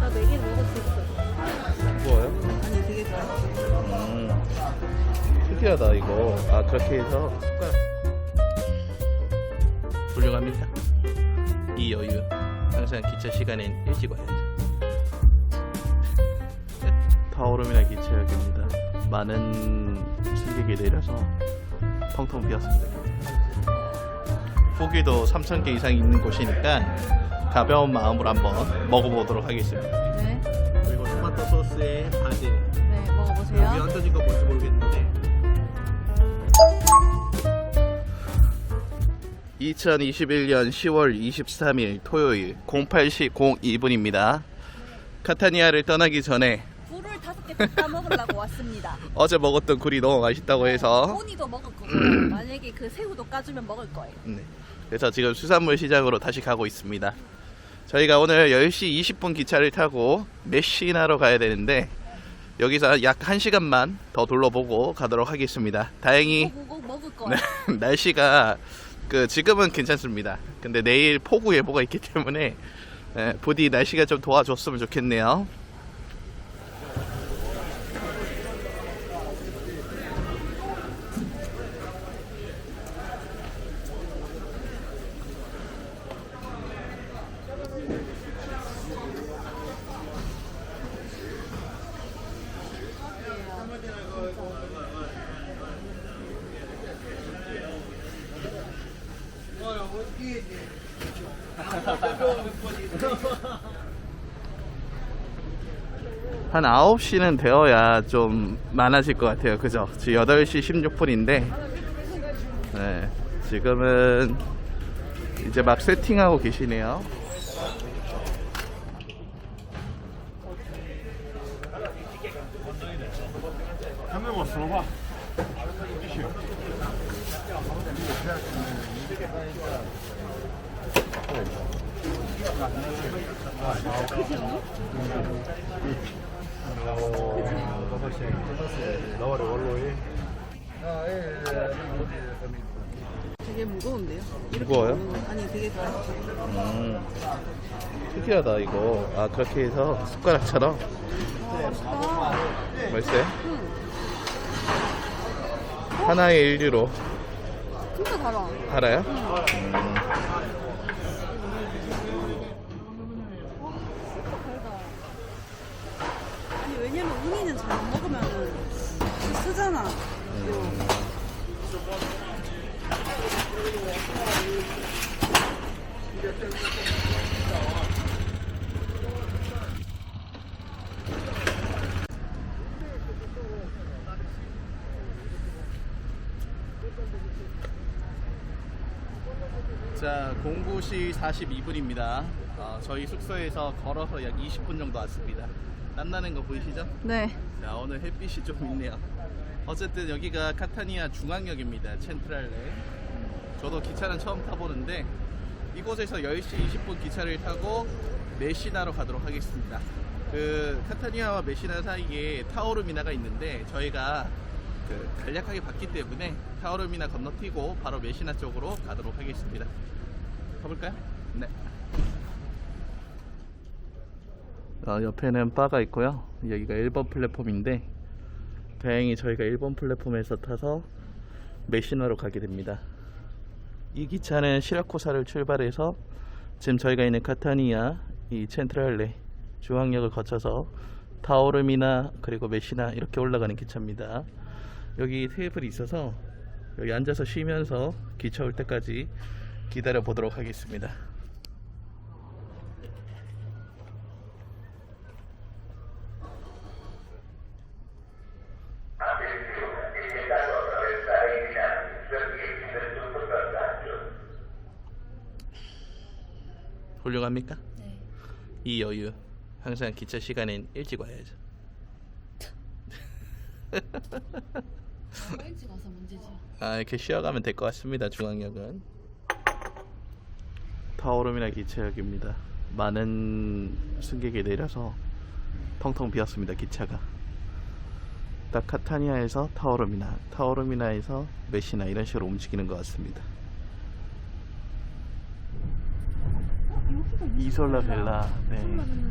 나 네개 먹을 수 있어. 무거워요? 아니 되게 좋아. 음, 특이하다 이거. 아 그렇게 해서 숟가락. 훌륭합니까? 이 여유. 항상 기차 시간엔 일찍 와야죠. 타오르미나 기차역입니다. 많은 승객이 내려서 텅텅 비었습니다. 후기도 3,000개 이상 있는 곳이니까 가벼운 마음으로 한번 먹어보도록 하겠습니다. 네, 그리고 토마토 소스에 바질. 네 먹어보세요. 얹어진 거 뭔지 모르겠는데 2021년 10월 23일 토요일 08시 02분입니다 카타니아를 떠나기 전에 굴을 다섯 개 볶아 먹으려고 왔습니다. 어제 먹었던 굴이 너무 맛있다고 해서 호니도 먹을 거고 만약에 그 새우도 까주면 먹을 거예요. 네. 그래서 지금 수산물 시장으로 다시 가고 있습니다 저희가 오늘 10시 20분 기차를 타고 메시나로 가야 되는데 여기서 약 1시간만 더 둘러보고 가도록 하겠습니다 다행히 꼭 먹을 거예요. 네, 날씨가 그 지금은 괜찮습니다. 근데 내일 폭우 예보가 있기 때문에 예, 부디 날씨가 좀 도와줬으면 좋겠네요. 한 9시는 되어야 좀 많아질 것 같아요. 그죠? 지금 8시 16분인데 네, 지금은 이제 막 세팅하고 계시네요. 되게 무거운데요? 이렇게 무거워요? 거- 아니 되게. 음, 특이하다 이거. 아 그렇게 해서 숟가락처럼. 맛있어요? 응, 하나에 1유로 진짜 달아. 알아요? 음, 아니 왜냐면 우니는 잘 안 먹으면은 쓰잖아. 자, 09시 42분입니다. 어, 저희 숙소에서 걸어서 약 20분 정도 왔습니다. 땀나는 거 보이시죠? 네. 자, 오늘 햇빛이 좀 있네요. 어쨌든 여기가 카타니아 중앙역입니다. 첸트랄레. 저도 기차는 처음 타보는데 이곳에서 10시 20분 기차를 타고 메시나로 가도록 하겠습니다. 그 카타니아와 메시나 사이에 타오르미나가 있는데 저희가 그 간략하게 봤기 때문에 타오르미나 건너뛰고 바로 메시나 쪽으로 가도록 하겠습니다. 가볼까요? 네. 어, 옆에는 바가 있고요. 여기가 1번 플랫폼인데 다행히 저희가 1번 플랫폼에서 타서 메시나로 가게 됩니다. 이 기차는 시라코사를 출발해서 지금 저희가 있는 카타니아 이 첸트랄레 중앙역을 거쳐서 타오르미나 그리고 메시나 이렇게 올라가는 기차입니다. 여기 테이블이 있어서 여기 앉아서 쉬면서 기차 올 때까지 기다려 보도록 하겠습니다. 훌륭합니까? 네. 이 여유 항상 기차 시간엔 일찍 와야죠. 일찍 와서 문제지. 아 이렇게 쉬어가면 될 것 같습니다. 중앙역은 타오르미나 기차역입니다. 많은 승객이 내려서 텅텅 비었습니다. 기차가 딱 카타니아에서 타오르미나, 타오르미나에서 메시나 이런 식으로 움직이는 것 같습니다. 이솔라 벨라. 네.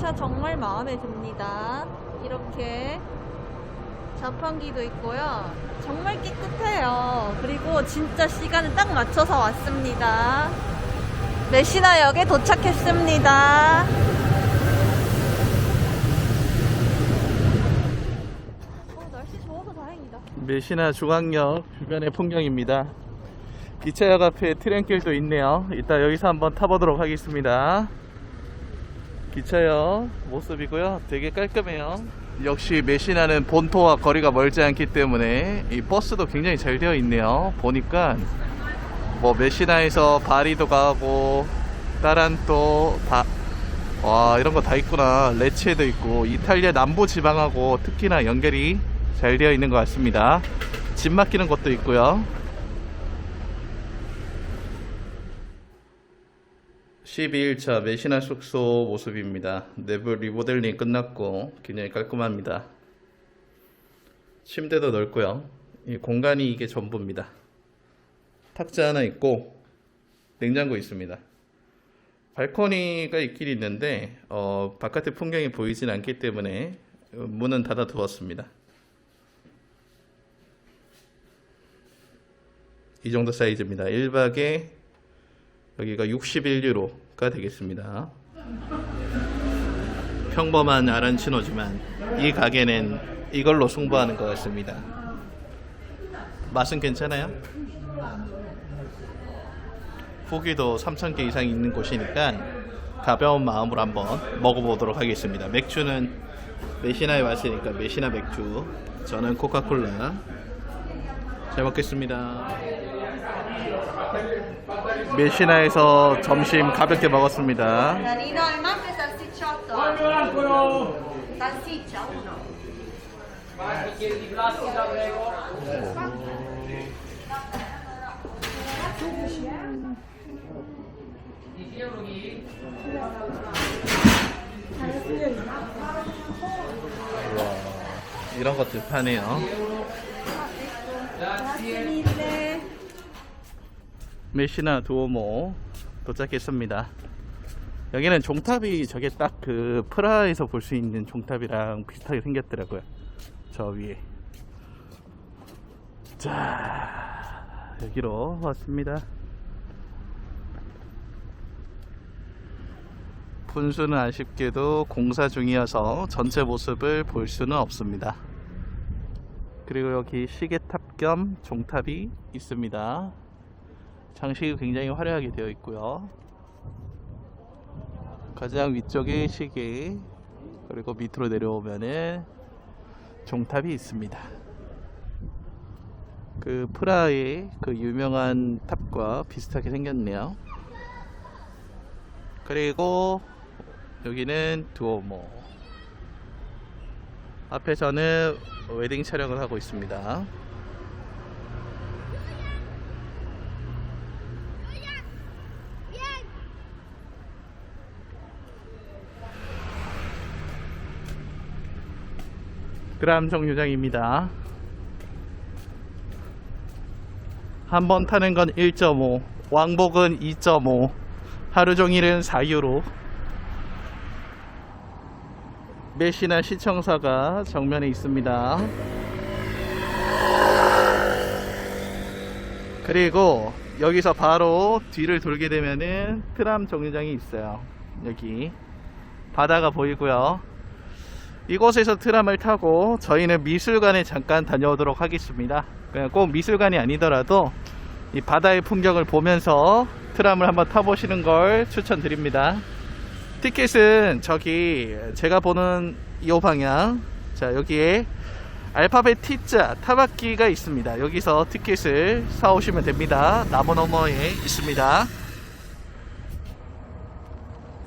기차 정말 마음에 듭니다. 이렇게 자판기도 있고요. 정말 깨끗해요. 그리고 진짜 시간을 딱 맞춰서 왔습니다. 메시나역에 도착했습니다. 어, 날씨 좋아서 다행이다. 메시나 중앙역 주변의 풍경입니다. 기차역 앞에 트램길도 있네요. 이따 여기서 한번 타보도록 하겠습니다. 기차역 모습이고요. 되게 깔끔해요. 역시 메시나는 본토와 거리가 멀지 않기 때문에 이 버스도 굉장히 잘 되어 있네요. 보니까 뭐 메시나에서 바리도 가고 따란또 바, 와 이런 거 다 있구나. 레체도 있고 이탈리아 남부 지방하고 특히나 연결이 잘 되어 있는 것 같습니다. 집 맡기는 것도 있고요. 12일차 메시나 숙소 모습입니다. 내부 리모델링 끝났고 굉장히 깔끔합니다. 침대도 넓고요. 이 공간이 이게 전부입니다. 탁자 하나 있고 냉장고 있습니다. 발코니가 있긴 있는데 어, 바깥의 풍경이 보이진 않기 때문에 어, 문은 닫아 두었습니다. 이 정도 사이즈입니다. 1박에 여기가 61유로가 되겠습니다. 평범한 아란치노지만 이 가게는 이걸로 승부하는 것 같습니다. 맛은 괜찮아요? 후기도 3,000개 이상 있는 곳이니까 가벼운 마음으로 한번 먹어보도록 하겠습니다. 맥주는 메시나에 왔으니까 메시나 맥주. 저는 코카콜라. 잘 먹겠습니다. 메시나에서 점심 가볍게 먹었습니다. E. 이런 것들 파네요. 메시나 두오모 도착했습니다. 여기는 종탑이 저게 딱 그 프라하에서 볼 수 있는 종탑이랑 비슷하게 생겼더라고요. 저 위에. 자, 여기로 왔습니다. 분수는 아쉽게도 공사 중이어서 전체 모습을 볼 수는 없습니다. 그리고 여기 시계탑 겸 종탑이 있습니다. 장식이 굉장히 화려하게 되어 있고요. 가장 위쪽에 시계 그리고 밑으로 내려오면은 종탑이 있습니다. 그 프라하의 그 유명한 탑과 비슷하게 생겼네요. 그리고 여기는 두오모. 앞에서는 웨딩 촬영을 하고 있습니다. 그람 정류장입니다. 한 번 타는 건 1.5, 왕복은 2.5, 하루 종일은 4유로. 메시나 시청사가 정면에 있습니다. 그리고 여기서 바로 뒤를 돌게 되면은 트람 정류장이 있어요. 여기 바다가 보이고요. 이곳에서 트람을 타고 저희는 미술관에 잠깐 다녀오도록 하겠습니다. 그냥 꼭 미술관이 아니더라도 이 바다의 풍경을 보면서 트람을 한번 타보시는 걸 추천드립니다. 티켓은 저기 제가 보는 이 방향 자 여기에 알파벳 T자 타박기가 있습니다. 여기서 티켓을 사오시면 됩니다. 나무 너머에 있습니다.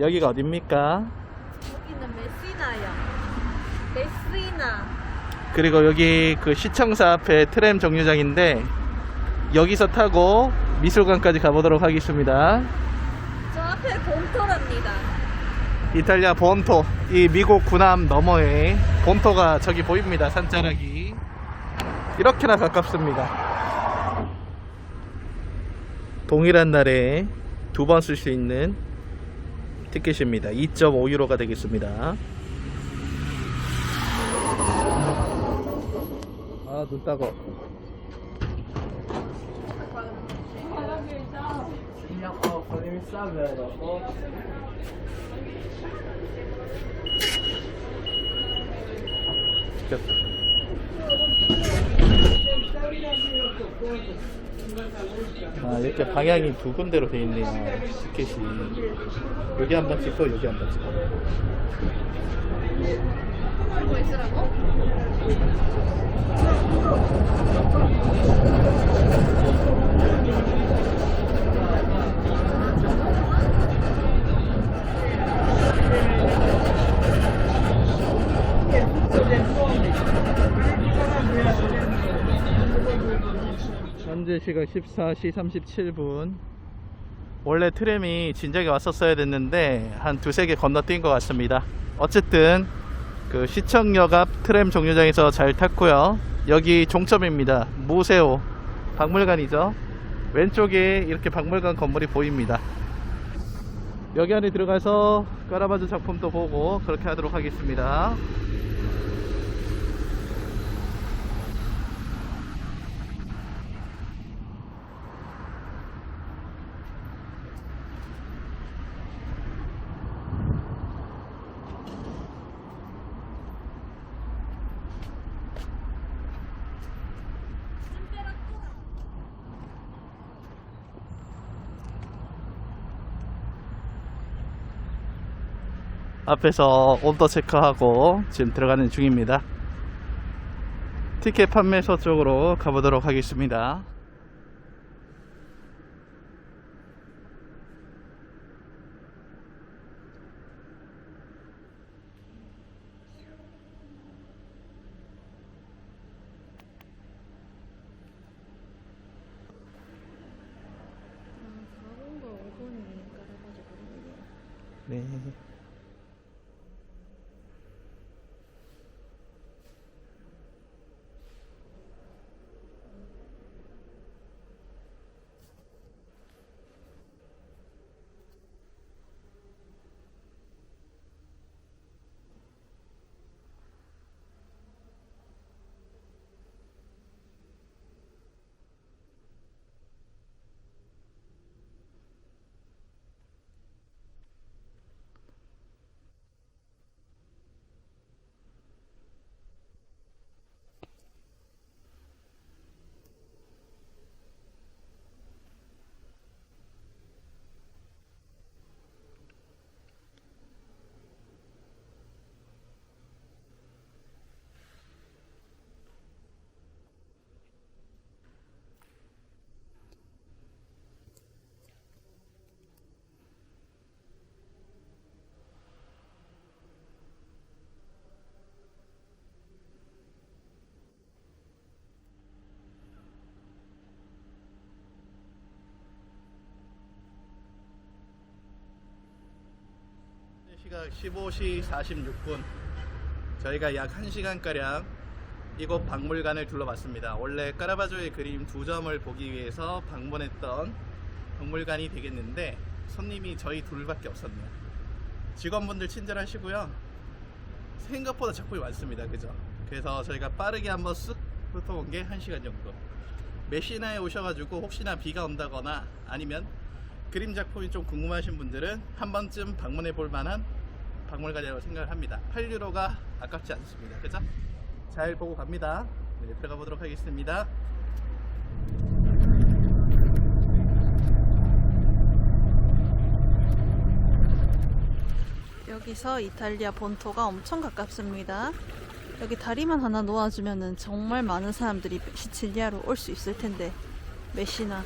여기가 어딥니까? 여기는 메시나요. 메시나. 그리고 여기 그 시청사 앞에 트램 정류장인데 여기서 타고 미술관까지 가보도록 하겠습니다. 저 앞에 봉토랍니다. 이탈리아 본토 이 미국 군함 너머에 본토가 저기 보입니다 산자락이 이렇게나 가깝습니다 동일한 날에 두 번 쓸 수 있는 티켓입니다 2.5유로가 되겠습니다 아 눈 따가 시켰다. 아, 이렇게 방향이 두 군데로 돼 있네요. 티켓이. 여기 한 번 찍고 여기 한 번 찍고. 현재 시각 14시 37분. 원래 트램이 진작에 왔었어야 됐는데 한 두세 개 건너뛴 것 같습니다. 어쨌든 그 시청역 앞 트램 종류장에서 잘 탔고요. 여기 종점입니다. 무세오 박물관이죠. 왼쪽에 이렇게 박물관 건물이 보입니다. 여기 안에 들어가서 까라바조 작품도 보고 그렇게 하도록 하겠습니다. 앞에서 온도 체크하고 지금 들어가는 중입니다. 티켓 판매소 쪽으로 가보도록 하겠습니다. 네. 시각 15시 46분 저희가 약 1시간가량 이곳 박물관을 둘러봤습니다. 원래 까라바조의 그림 두 점을 보기 위해서 방문했던 박물관이 되겠는데 손님이 저희 둘밖에 없었네요. 직원분들 친절하시고요. 생각보다 작품이 많습니다. 그죠? 그래서 저희가 빠르게 한번 쓱 훑어본 게 1시간 정도. 메시나에 오셔가지고 혹시나 비가 온다거나 아니면 그림 작품이 좀 궁금하신 분들은 한 번쯤 방문해 볼 만한 박물관이라고 생각을 합니다. 8유로가 아깝지 않습니다. 그죠? 잘 보고 갑니다. 네, 들어가 보도록 하겠습니다. 여기서 이탈리아 본토가 엄청 가깝습니다. 여기 다리만 하나 놓아주면은 정말 많은 사람들이 시칠리아로 올 수 있을 텐데 메시나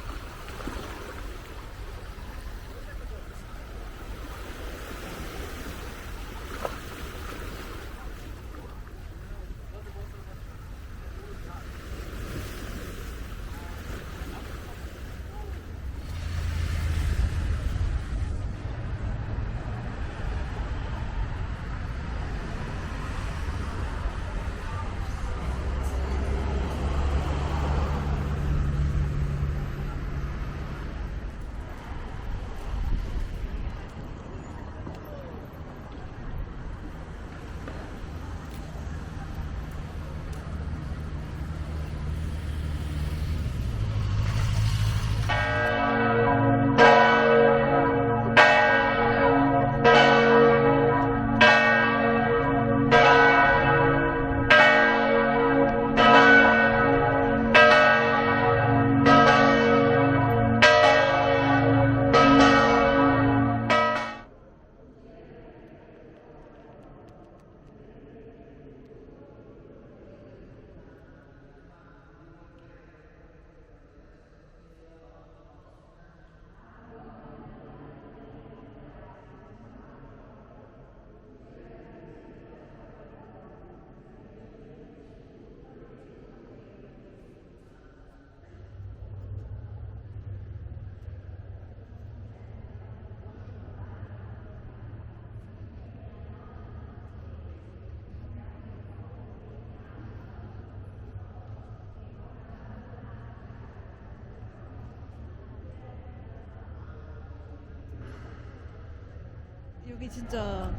여기 진짜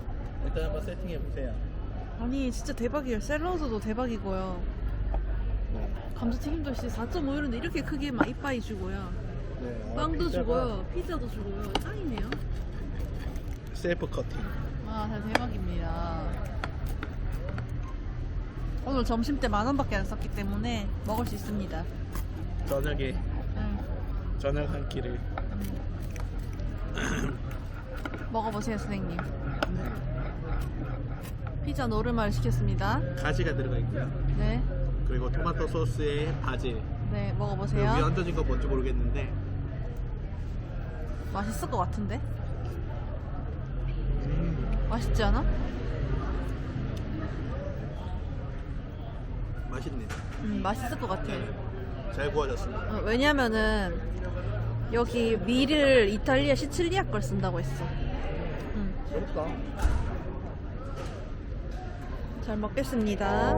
일단 한번 세팅해 보세요. 아니 진짜 대박이에요. 샐러드도 대박이고요. 네. 감자튀김도 진짜 4.5유로인데 이렇게 크게 막 이빠이 주고요. 네. 빵도 주고요. 피자도 주고요. 짱이네요. 셀프 커팅. 아, 진짜 대박입니다. 오늘 점심 때 만 원밖에 안 썼기 때문에 먹을 수 있습니다. 저녁에 응. 저녁 한 끼를 먹어보세요, 선생님. 피자 노르마를 시켰습니다. 가지가 들어가 있고요. 네, 그리고 토마토 소스에 바질. 네, 그 먹어보세요. 얹어진 거 뭔지 모르겠는데 맛있을 것 같은데? 맛있지 않아? 맛있네요. 음, 맛있을 것 같아. 잘 구워졌습니다. 어, 왜냐면은 여기 밀을 이탈리아 시칠리아 걸 쓴다고 했어. 음, 맛있다. 잘 먹겠습니다.